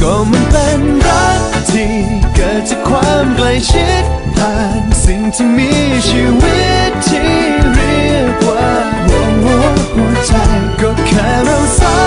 ก็มันเป็นรักที่เกิดจากความใกล้ชิดผ่านสิ่งที่มีชีวิตที่เรียกว่าหัวหัวหัวใจก็แค่เราสอง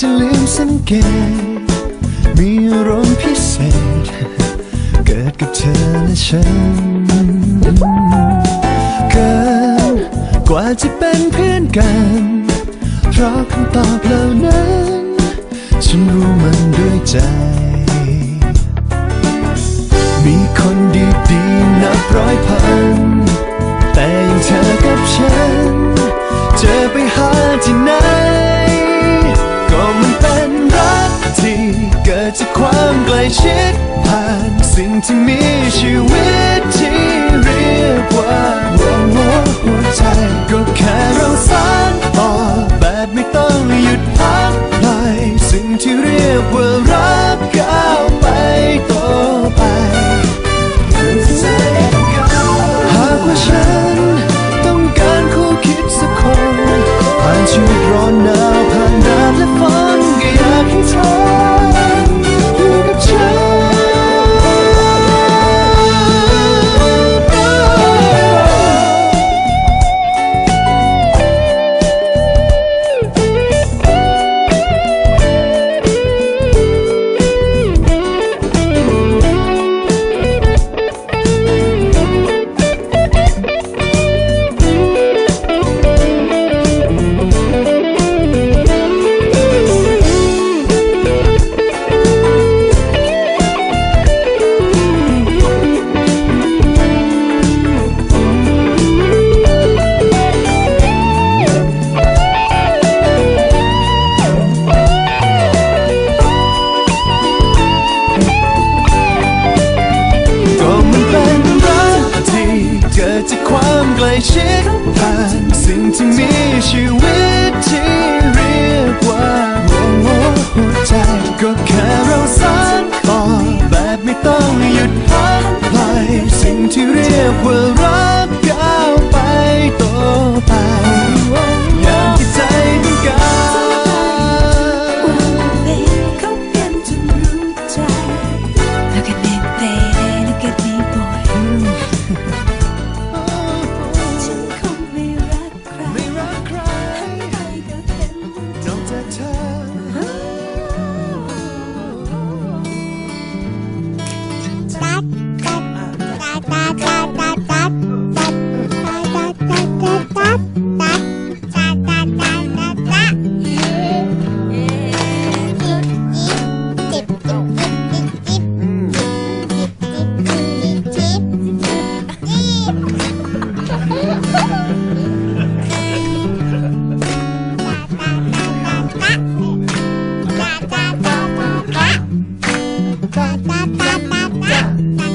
จะลืมสังเกต มีอารมณ์พิเศษ เกิดกับเธอและฉัน เกินกว่าจะเป็นเพื่อนกัน เพราะคำตอบเหล่านั้น ฉันรู้มันด้วยใจ มีคนดีๆนับร้อยพัน แต่ยังเธอกับฉัน เจะไปหาที่ไหน จากความใกล้ชิดผ่านสิ่งที่มีชีวิตที่เรียกว่าหัวหัวหัวใจก็แค่เราสานต่อแบบไม่ต้องหยุดพักเลยสิ่งที่เรียกว่ารักกัน สิ่งที่มีชีวิตที่เรียกว่าหัวหัวหัวใจก็แค่เราสานต่อแบบไม่ต้องหยุดพักปล่อยสิ่งที่เรียกว่ารักก้าวไปต่อไป 哒哒哒哒哒哒哒哒哒哒哒哒哒哒哒哒哒哒哒。 เ